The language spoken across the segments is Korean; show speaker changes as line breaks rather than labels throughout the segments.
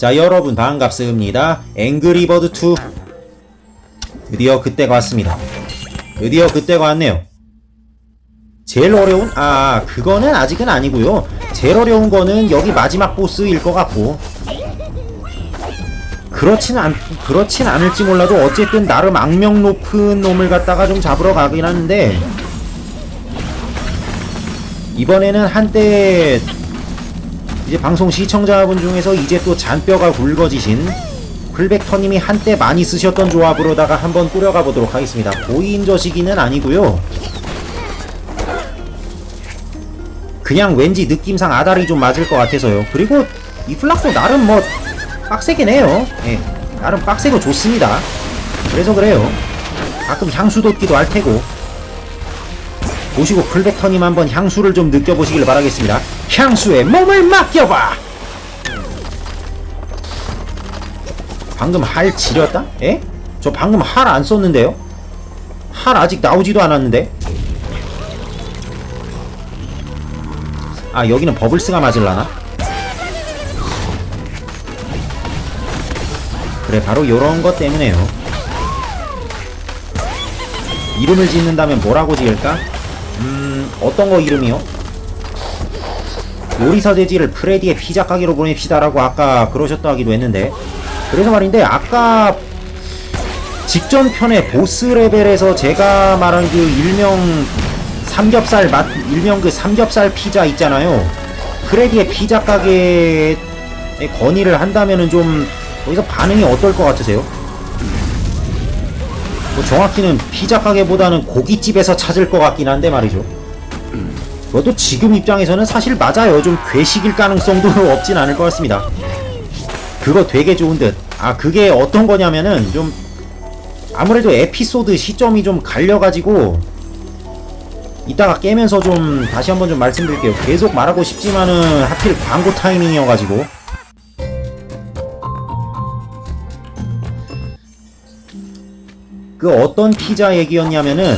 자 여러분 반갑습니다. 앵그리버드2 드디어 그때가 왔습니다. 드디어 그때가 왔네요. 제일 어려운? 아 그거는 아직은 아니고요. 제일 어려운 거는 여기 마지막 보스일 것 같고. 그렇진 않 그렇진 않을지 몰라도 어쨌든 나름 악명 높은 놈을 갖다가 좀 잡으러 가긴 하는데 이번에는 한때 이제 방송 시청자분 중에서 이제 또 잔뼈가 굵어지신 풀백터님이 한때 많이 쓰셨던 조합으로다가 한번 꾸려가 보도록 하겠습니다. 고인 저시기는 아니고요. 그냥 왠지 느낌상 아다리 좀 맞을 것 같아서요. 그리고 이 플락도 나름 뭐 빡세긴 해요. 예, 나름 빡세고 좋습니다. 그래서 그래요. 가끔 향수 돋기도 할 테고. 보시고 풀백터님 한번 향수를 좀 느껴보시길 바라겠습니다. 향수에 몸을 맡겨봐! 방금 할 지렸다? 예? 저 방금 할 안 썼는데요? 할 아직 나오지도 않았는데? 아 여기는 버블스가 맞을라나? 그래 바로 요런 것 때문에요 이름을 짓는다면 뭐라고 지을까? 음 어떤 거 이름이요? 요리사 돼지를 프레디의 피자 가게로 보냅시다라고 아까 그러셨다 하기도 했는데 그래서 말인데 아까 직전 편의 보스 레벨에서 제가 말한 그 일명 삼겹살 맛 일명 그 삼겹살 피자 있잖아요 프레디의 피자 가게에 건의를 한다면은 좀 거기서 반응이 어떨 것 같으세요? 뭐 정확히는 피자 가게보다는 고깃집에서 찾을 것 같긴 한데 말이죠. 저도 지금 입장에서는 사실 맞아요. 좀 괴식일 가능성도 없진 않을 것 같습니다. 그거 되게 좋은 듯. 아, 그게 어떤 거냐면은 좀 아무래도 에피소드 시점이 좀 갈려가지고 이따가 깨면서 좀 다시 한번 좀 말씀드릴게요. 계속 말하고 싶지만은 하필 광고 타이밍이어가지고 그 어떤 피자 얘기였냐면은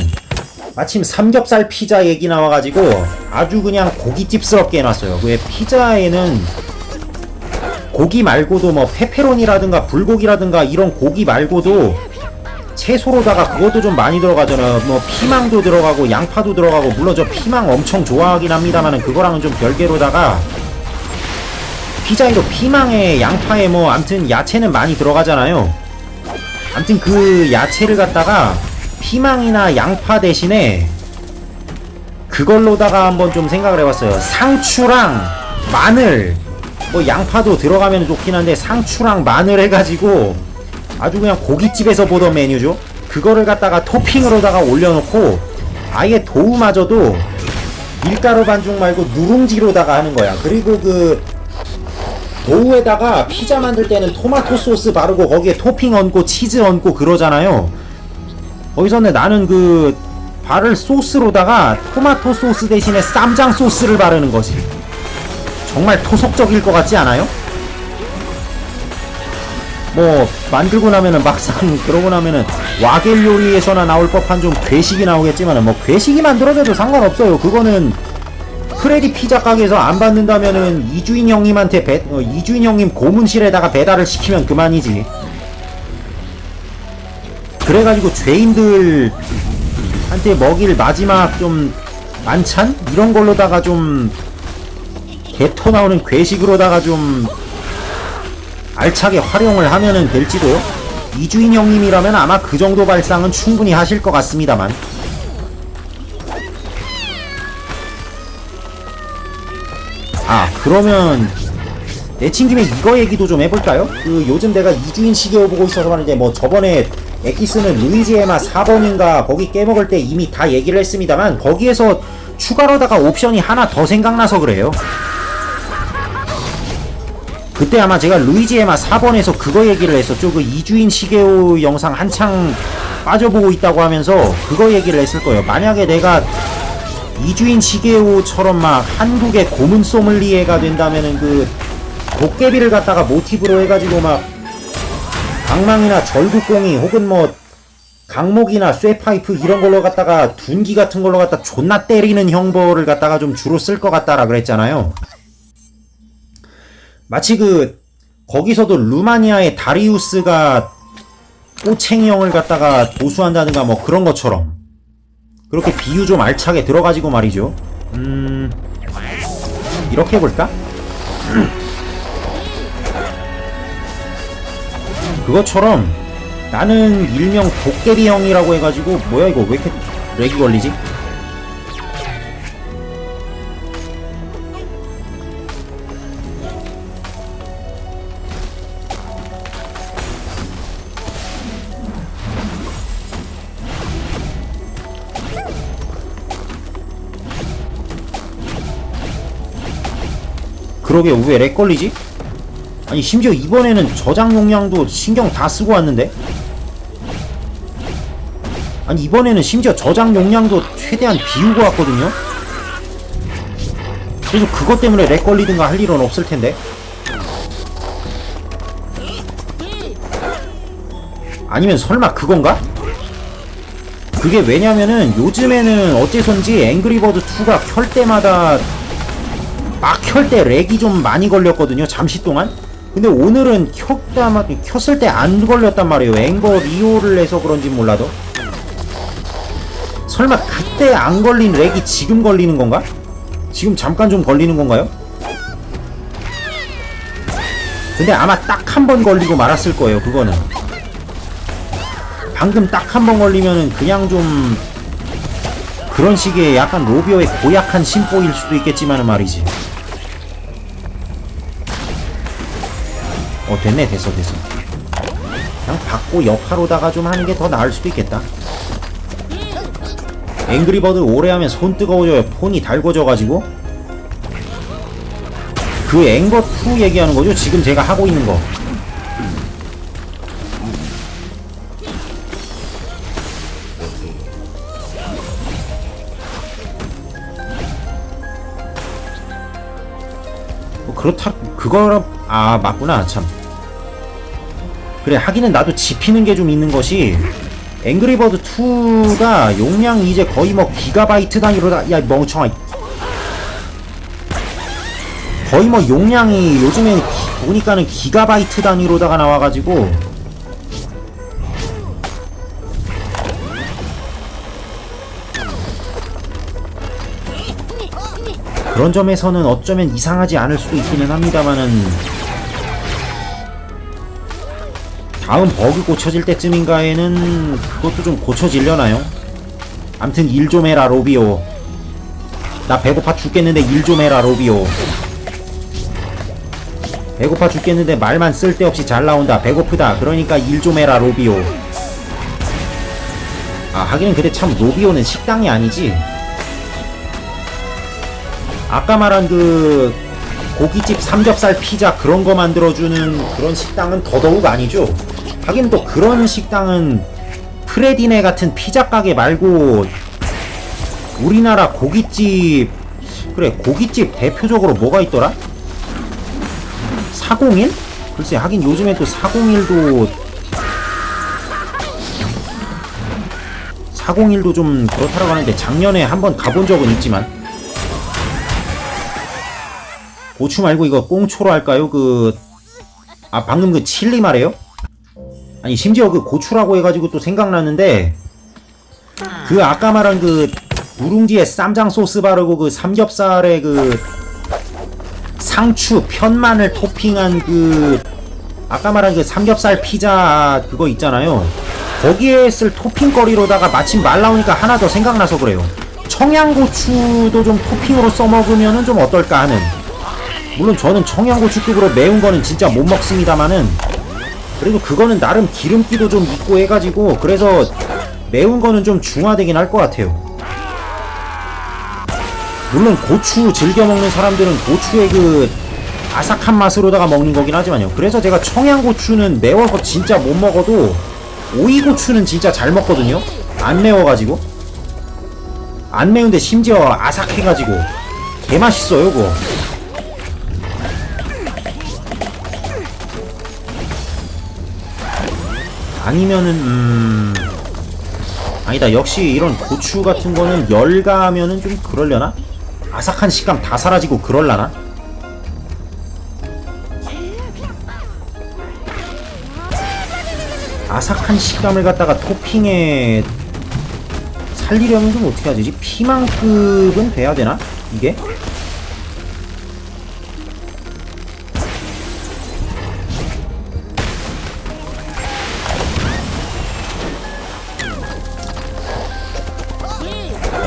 마침 삼겹살 피자 얘기 나와가지고 아주 그냥 고깃집스럽게 해놨어요. 왜 피자에는 고기 말고도 뭐 페페로니라든가 불고기라든가 이런 고기 말고도 채소로다가 그것도 좀 많이 들어가잖아요. 뭐 피망도 들어가고 양파도 들어가고 물론 저 피망 엄청 좋아하긴 합니다만은 그거랑은 좀 별개로다가 피자에도 피망에 양파에 뭐 암튼 야채는 많이 들어가잖아요. 암튼 그 야채를 갖다가 피망이나 양파 대신에 그걸로다가 한번 좀 생각을 해봤어요. 상추랑 마늘, 뭐 양파도 들어가면 좋긴 한데 상추랑 마늘 해가지고 아주 그냥 고깃집에서 보던 메뉴죠. 그거를 갖다가 토핑으로다가 올려놓고 아예 도우마저도 밀가루 반죽 말고 누룽지로다가 하는 거야. 그리고 그 도우에다가 피자 만들 때는 토마토 소스 바르고 거기에 토핑 얹고 치즈 얹고 그러잖아요. 거기서는 나는 그 바를 소스로다가 토마토 소스 대신에 쌈장 소스를 바르는 거지. 정말 토속적일 것 같지 않아요? 뭐 만들고 나면은 막상 그러고 나면은 와겔 요리에서나 나올 법한 좀 괴식이 나오겠지만은 뭐 괴식이 만들어져도 상관없어요. 그거는 프레디 피자 가게에서 안 받는다면은 이주인 형님한테 배, 어, 이주인 형님 고문실에다가 배달을 시키면 그만이지. 그래가지고 죄인들 한테 먹일 마지막 좀 만찬 이런 걸로다가 좀 개터 나오는 괴식으로다가 좀 알차게 활용을 하면은 될지도요. 이주인 형님이라면 아마 그 정도 발상은 충분히 하실 것 같습니다만. 아 그러면 내친 김에 이거 얘기도 좀 해볼까요? 그 요즘 내가 이주인 시계を보고 있어서 말인데 뭐 저번에 엑기스는 루이지에마 4번인가 거기 깨먹을 때 이미 다 얘기를 했습니다만 거기에서 추가로다가 옵션이 하나 더 생각나서 그래요. 그때 아마 제가 루이지에마 4번에서 그거 얘기를 했었죠. 그 이주인 시계오 영상 한창 빠져보고 있다고 하면서 그거 얘기를 했을 거예요. 만약에 내가 이주인 시계오처럼 막 한국의 고문 소믈리에가 된다면은 그 도깨비를 갖다가 모티브로 해가지고 막 강망이나 절구공이 혹은 뭐 강목이나 쇠파이프 이런 걸로 갖다가 둔기 같은 걸로 갖다 존나 때리는 형벌을 갖다가 좀 주로 쓸 것 같다라 그랬잖아요. 마치 그 거기서도 루마니아의 다리우스가 꼬챙이 형을 갖다가 보수한다든가 뭐 그런 것처럼 그렇게 비유 좀 알차게 들어가지고 말이죠. 음, 이렇게 해볼까? 그것처럼 나는 일명 도깨비 형이라고 해가지고 뭐야 이거 왜 이렇게 렉이 걸리지? 그러게 왜 렉 걸리지? 아니 심지어 이번에는 저장 용량도 신경 다 쓰고 왔는데? 아니 이번에는 심지어 저장 용량도 최대한 비우고 왔거든요? 그래서 그것 때문에 렉 걸리든가 할 일은 없을 텐데 아니면 설마 그건가? 그게 왜냐면은 요즘에는 어째선지 앵그리버드 2가 켤 때마다 막 켤 때 렉이 좀 많이 걸렸거든요 잠시 동안 근데 오늘은 켰다마 켰을 때 안 걸렸단 말이에요 앵거 리오를 해서 그런지 몰라도 설마 그때 안 걸린 렉이 지금 걸리는 건가? 지금 잠깐 좀 걸리는 건가요? 근데 아마 딱 한 번 걸리고 말았을 거예요 그거는 방금 딱 한 번 걸리면은 그냥 좀 그런 식의 약간 로비오의 고약한 심보일 수도 있겠지만은 말이지 어 됐네 됐어 됐어. 그냥 받고 역하로다가 좀 하는 게 더 나을 수도 있겠다. 앵그리버드 오래 하면 손 뜨거워져요. 폰이 달궈져가지고. 그 앵거2 얘기하는 거죠? 지금 제가 하고 있는 거. 뭐 그렇다 그거라 아 맞구나 참 그래 하기는 나도 지피는 게 좀 있는 것이 앵그리버드 2가 용량이 이제 거의 뭐 기가바이트 단위로 다, 야 멍청아. 거의 뭐 용량이 요즘에 기- 보니까는 기가바이트 단위로다가 나와가지고. 그런 점에서는 어쩌면 이상하지 않을 수도 있기는 합니다만은 다음 버그 고쳐질 때쯤인가에는 그것도 좀 고쳐지려나요? 암튼 일 좀 해라 로비오. 나 배고파 죽겠는데 일 좀 해라 로비오. 배고파 죽겠는데 말만 쓸데없이 잘 나온다. 배고프다. 그러니까 일 좀 해라 로비오. 아 하기는 근데 참 로비오는 식당이 아니지. 아까 말한 그 고깃집 삼겹살 피자 그런 거 만들어주는 그런 식당은 더더욱 아니죠. 하긴 또 그런 식당은 프레디네 같은 피자 가게 말고 우리나라 고깃집 그래 고깃집 대표적으로 뭐가 있더라? 401? 글쎄 하긴 요즘에 또 401도 401도 좀 그렇다라고 하는데 작년에 한번 가본 적은 있지만 고추 말고 이거 꽁초로 할까요? 그, 아, 방금 그 칠리 말이에요? 아니, 심지어 그 고추라고 해가지고 또 생각났는데, 그 아까 말한 그, 누룽지에 쌈장 소스 바르고 그 삼겹살에 그, 상추, 편마늘 토핑한 그, 아까 말한 그 삼겹살 피자 그거 있잖아요. 거기에 쓸 토핑거리로다가 마침 말 나오니까 하나 더 생각나서 그래요. 청양고추도 좀 토핑으로 써먹으면은 좀 어떨까 하는. 물론 저는 청양고추급으로 매운 거는 진짜 못 먹습니다만은 그래도 그거는 나름 기름기도 좀 있고 해가지고 그래서 매운 거는 좀 중화되긴 할 것 같아요. 물론 고추 즐겨 먹는 사람들은 고추의 그 아삭한 맛으로다가 먹는 거긴 하지만요. 그래서 제가 청양고추는 매워서 진짜 못 먹어도 오이고추는 진짜 잘 먹거든요. 안 매워가지고 안 매운데 심지어 아삭해가지고 개 맛있어요, 그거. 아니면은 음... 아니다 역시 이런 고추 같은 거는 열가면은 좀 그럴려나? 아삭한 식감 다 사라지고 그럴라나? 아삭한 식감을 갖다가 토핑에 살리려면 좀 어떻게 해야 되지? 피망급은 돼야 되나? 이게?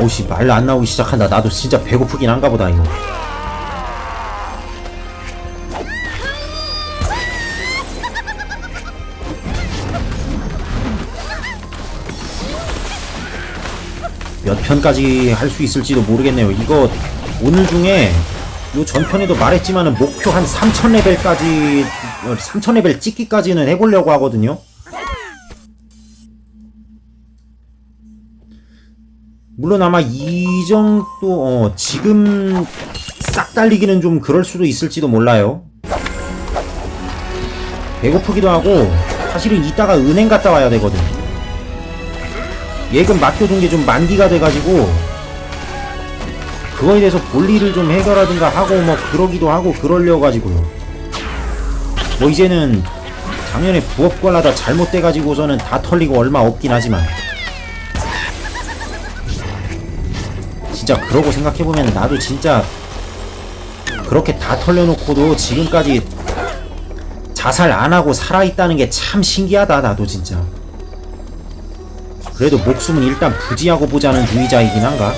어우씨 말 안 나오기 시작한다. 나도 진짜 배고프긴 한가 보다 이거. 몇 편까지 할 수 있을지도 모르겠네요. 이거 오늘 중에 요 전편에도 말했지만은 목표 한 3000레벨까지 3000레벨 찍기까지는 해보려고 하거든요 물론 아마 이 정도 어, 지금 싹 달리기는 좀 그럴 수도 있을지도 몰라요. 배고프기도 하고 사실은 이따가 은행 갔다 와야 되거든. 예금 맡겨둔 게 좀 만기가 돼가지고 그거에 대해서 볼일을 좀 해결하든가 하고 뭐 그러기도 하고 그러려 가지고요. 뭐 이제는 작년에 부업 걸라다 잘못돼가지고서는 다 털리고 얼마 없긴 하지만 진짜 그러고 생각해보면 나도 진짜 그렇게 다 털려놓고도 지금까지 자살 안 하고 살아있다는 게 참 신기하다 나도 진짜. 그래도 목숨은 일단 부지하고 보자는 주의자이긴 한가?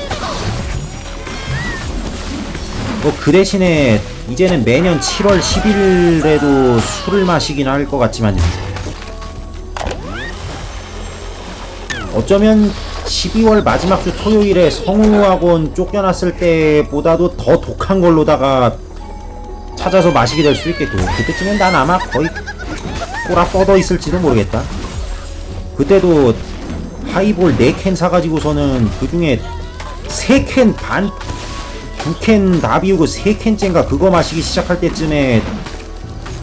뭐 그 대신에 이제는 매년 7월 10일에도 술을 마시긴 할 것 같지만요. 어쩌면 12월 마지막 주 토요일에 성우학원 쫓겨났을 때보다도 더 독한 걸로다가 찾아서 마시게 될 수 있겠고 그때쯤엔 난 아마 거의 꼬라 뻗어 있을지도 모르겠다. 그때도 하이볼 4캔 사가지고서는 그 중에 3캔 반, 2캔 다 비우고 3캔째인가 그거 마시기 시작할 때쯤에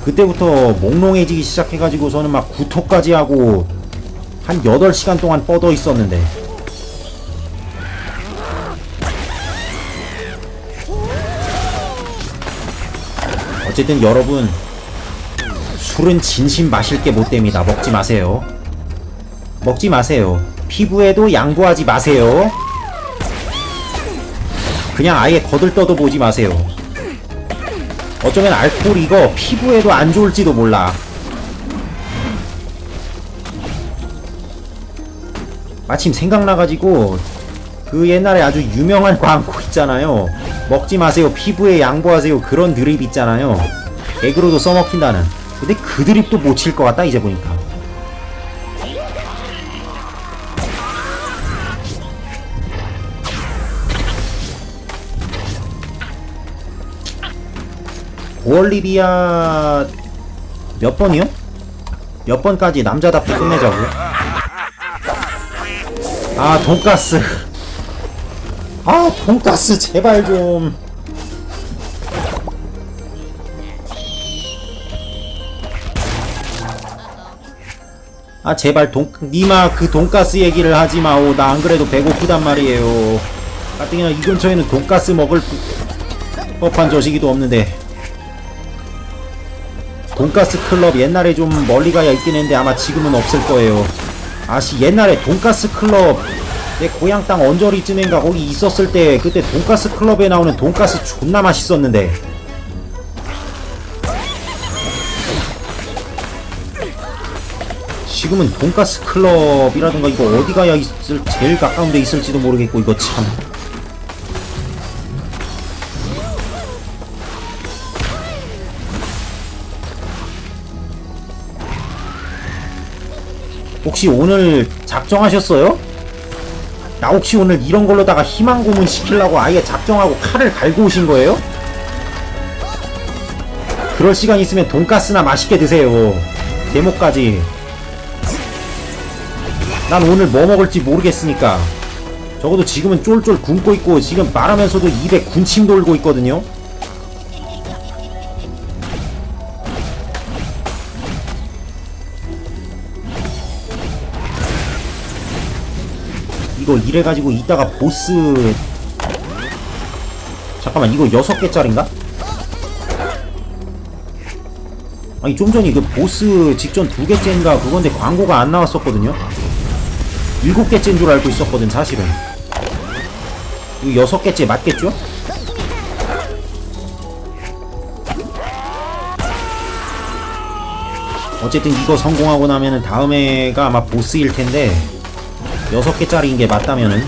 그때부터 몽롱해지기 시작해가지고서는 막 구토까지 하고 한 8시간 동안 뻗어 있었는데 어쨌든 여러분 술은 진심 마실 게 못 됩니다. 먹지 마세요. 먹지 마세요. 피부에도 양보하지 마세요. 그냥 아예 거들떠도 보지 마세요. 어쩌면 알코올 이거 피부에도 안 좋을지도 몰라. 마침 생각나가지고 그 옛날에 아주 유명한 광고 있잖아요. 먹지 마세요. 피부에 양보하세요. 그런 드립 있잖아요. 개그로도 써먹힌다는. 근데 그 드립도 못 칠 것 같다 이제 보니까. 고얼리비아 몇 번이요? 몇 번까지 남자답게 끝내자고요? 아 돈가스 아 돈가스 제발 좀. 아 제발 돈 니마 그 돈가스 얘기를 하지 마오. 나 안 그래도 배고프단 말이에요. 가뜩이나 이 근처에는 돈가스 먹을 법한 저시기도 없는데. 돈가스 클럽 옛날에 좀 멀리 가야 있긴 했는데 아마 지금은 없을 거예요. 아씨 옛날에 돈가스 클럽 내 고향 땅 언저리쯤인가 거기 있었을 때 그때 돈가스 클럽에 나오는 돈가스 존나 맛있었는데 지금은 돈가스 클럽이라든가 이거 어디 가야 있을 제일 가까운 데 있을지도 모르겠고 이거 참 혹시 오늘 작정하셨어요? 나 혹시 오늘 이런 걸로다가 희망 고문 시키려고 아예 작정하고 칼을 갈고 오신 거예요? 그럴 시간 있으면 돈가스나 맛있게 드세요. 제목까지. 난 오늘 뭐 먹을지 모르겠으니까. 적어도 지금은 쫄쫄 굶고 있고 지금 말하면서도 입에 군침 돌고 있거든요. 이거 이래가지고 이따가 보스 잠깐만 이거 여섯 개짜린가? 아니 좀 전에 그 보스 직전 두 개째인가 그건데 광고가 안 나왔었거든요 일곱 개째인 줄 알고 있었거든 사실은 이거 여섯 개째 맞겠죠? 어쨌든 이거 성공하고 나면은 다음에가 아마 보스일 텐데 여섯 개짜리인 게 맞다면은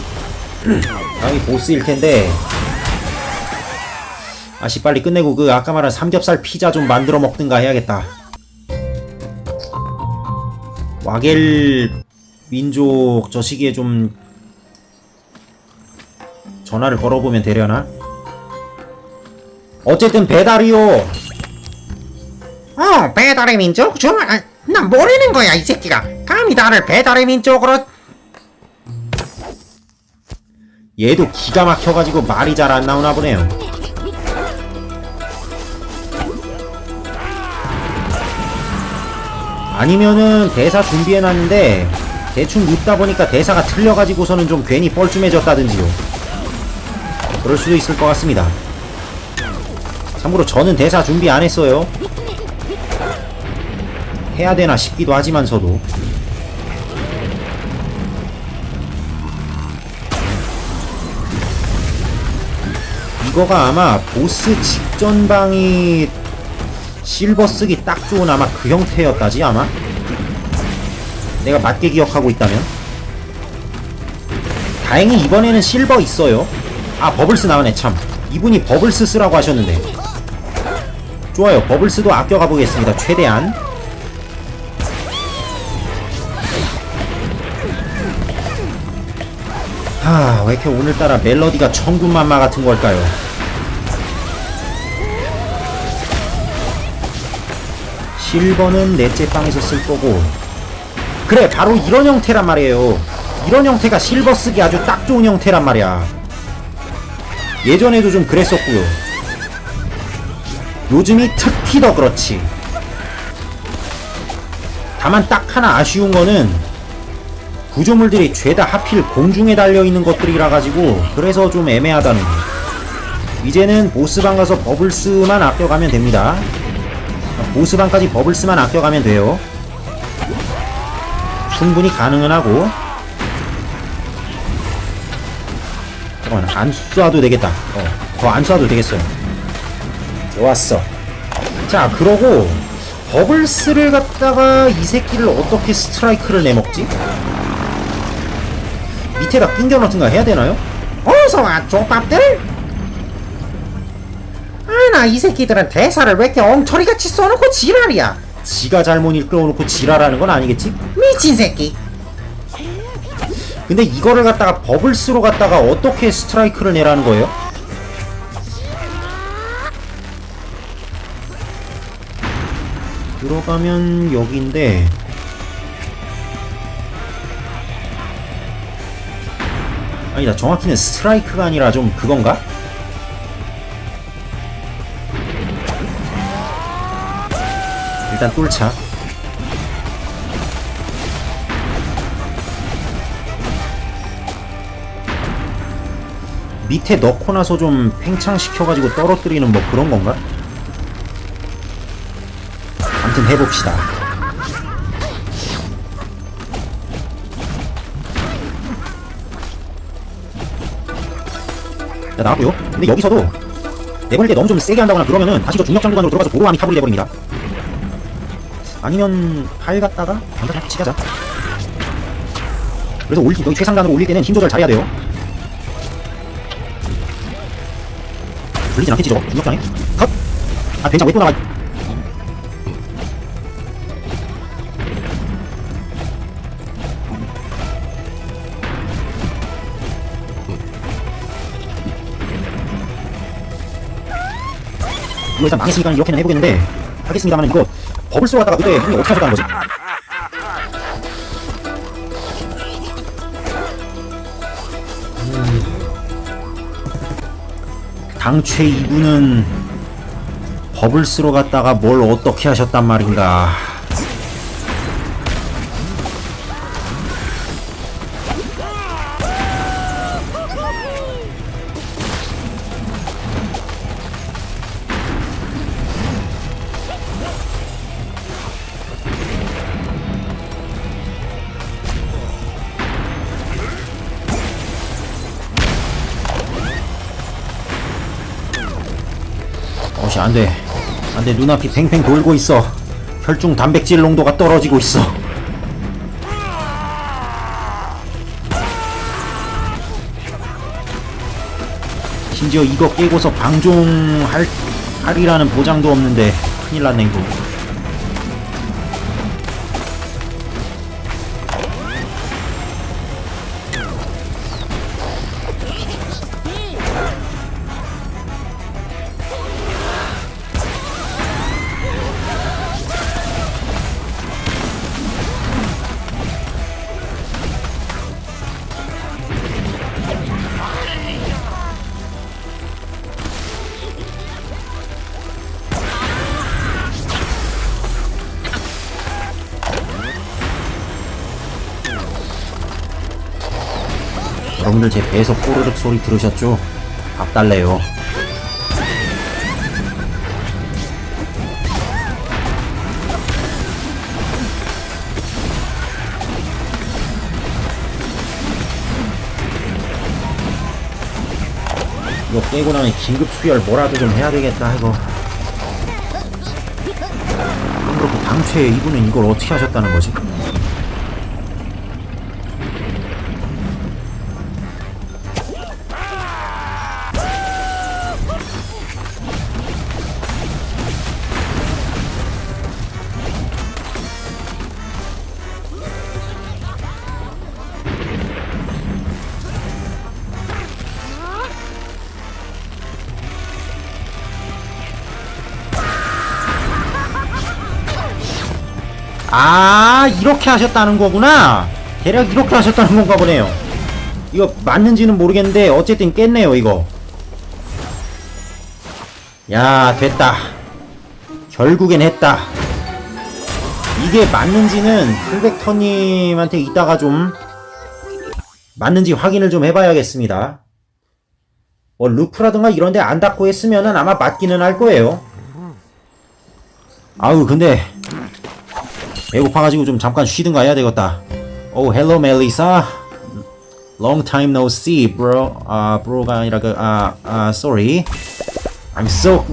다음이 보스일 텐데 아씨 빨리 끝내고 그 아까 말한 삼겹살 피자 좀 만들어 먹든가 해야겠다 와겔 민족 저 시기에 좀 전화를 걸어보면 되려나? 어쨌든 배달이요
어, 배달의 민족? 좋아. 아, 난 모르는 거야, 이 새끼가. 감히 나를 배달의 민족으로.
얘도 기가 막혀가지고 말이 잘 안 나오나 보네요. 아니면은 대사 준비해놨는데 대충 묻다 보니까 대사가 틀려가지고서는 좀 괜히 뻘쭘해졌다든지요. 그럴 수도 있을 것 같습니다. 참고로 저는 대사 준비 안 했어요. 해야 되나 싶기도 하지만서도 이거가 아마 보스 직전 방이 실버 쓰기 딱 좋은 아마 그 형태였다지 아마? 내가 맞게 기억하고 있다면? 다행히 이번에는 실버 있어요. 아 버블스 나오네 참. 이분이 버블스 쓰라고 하셨는데. 좋아요. 버블스도 아껴가 보겠습니다 최대한. 하, 왜 이렇게 오늘따라 멜로디가 천군만마 같은 걸까요? 실버는 넷째 방에서 쓸 거고. 그래 바로 이런 형태란 말이에요. 이런 형태가 실버 쓰기 아주 딱 좋은 형태란 말이야. 예전에도 좀 그랬었고요. 요즘이 특히 더 그렇지. 다만 딱 하나 아쉬운 거는 구조물들이 죄다 하필 공중에 달려있는 것들이라 가지고 그래서 좀 애매하다는 거. 이제는 보스방 가서 버블스만 아껴가면 됩니다 보스방까지 버블스만 아껴가면 돼요 충분히 가능은 하고 잠깐만 안 쏴도 되겠다 어, 더 안 쏴도 되겠어요 좋았어 자 그러고 버블스를 갖다가 이 새끼를 어떻게 스트라이크를 내먹지? 밑에다 낑겨 넣든가 해야 되나요?
어서 와, 족밥들. 아, 나이 새끼들은 대사를 왜 이렇게 엉터리같이 써놓고 지랄이야.
지가 잘못 이끌어놓고 지랄하는 건 아니겠지?
미친 새끼.
근데 이거를 갖다가 버블스로 갖다가 어떻게 스트라이크를 내라는 거예요? 들어가면 여기인데 아니다 정확히는 스트라이크가 아니라 좀 그건가? 일단 뚫자 밑에 넣고 나서 좀 팽창시켜가지고 떨어뜨리는 뭐 그런 건가? 아무튼 해봅시다. 자, 나왔고요. 근데 여기서도 내보낼 때 너무 좀 세게 한다거나 그러면은 다시 저 중력 장구간으로 들어가서 도로함이 타불이 돼버립니다. 아니면 팔 갖다가 완전 치자자. 그래서 올, 여기 최상단으로 올릴 때는 힘 조절 잘해야 돼요. 불리진 않겠지 저거 중력장에 컷! 아 된장 왜또 나와 이거 일단 망했으니까 이렇게는 해보겠는데 하겠습니다만 이거 버블 쏘 갔다가 그때 형이 어떻게 하셨다는 거지? 당최 이분은 버블스로 갔다가 뭘 어떻게 하셨단 말인가 안돼. 안돼. 눈앞이 팽팽 돌고 있어. 혈중 단백질 농도가 떨어지고 있어. 심지어 이거 깨고서 방종할 할이라는 보장도 없는데 큰일 났네 이거 여러분들 제 배에서 꼬르륵 소리 들으셨죠? 밥 달래요 이거 깨고 나면 긴급 수혈 뭐라도 좀 해야 되겠다 이거 그렇고 당최 이분은 이걸 어떻게 하셨다는 거지? 아 이렇게 하셨다는 거구나. 대략 이렇게 하셨다는 건가 보네요. 이거 맞는지는 모르겠는데 어쨌든 깼네요 이거. 야 됐다. 결국엔 했다. 이게 맞는지는 풀벡터님한테 이따가 좀 맞는지 확인을 좀 해봐야겠습니다. 뭐 루프라든가 이런데 안 닿고 했으면은 아마 맞기는 할 거예요. 아우 근데 배고파가지고 좀 잠깐 쉬든가 해야 되겠다. Oh, hello, Melissa. Long time no see, bro. 아, bro가 아니라 그, 아, 아, sorry. I'm so,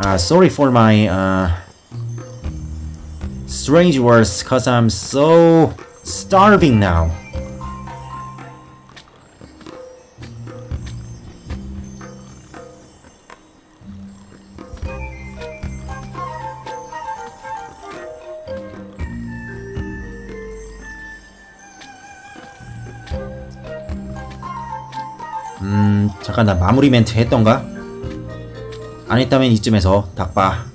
아, sorry for my, uh, strange words, cause I'm so starving now. 음, 잠깐 나 마무리 멘트 했던가? 안 했다면 이쯤에서 닭바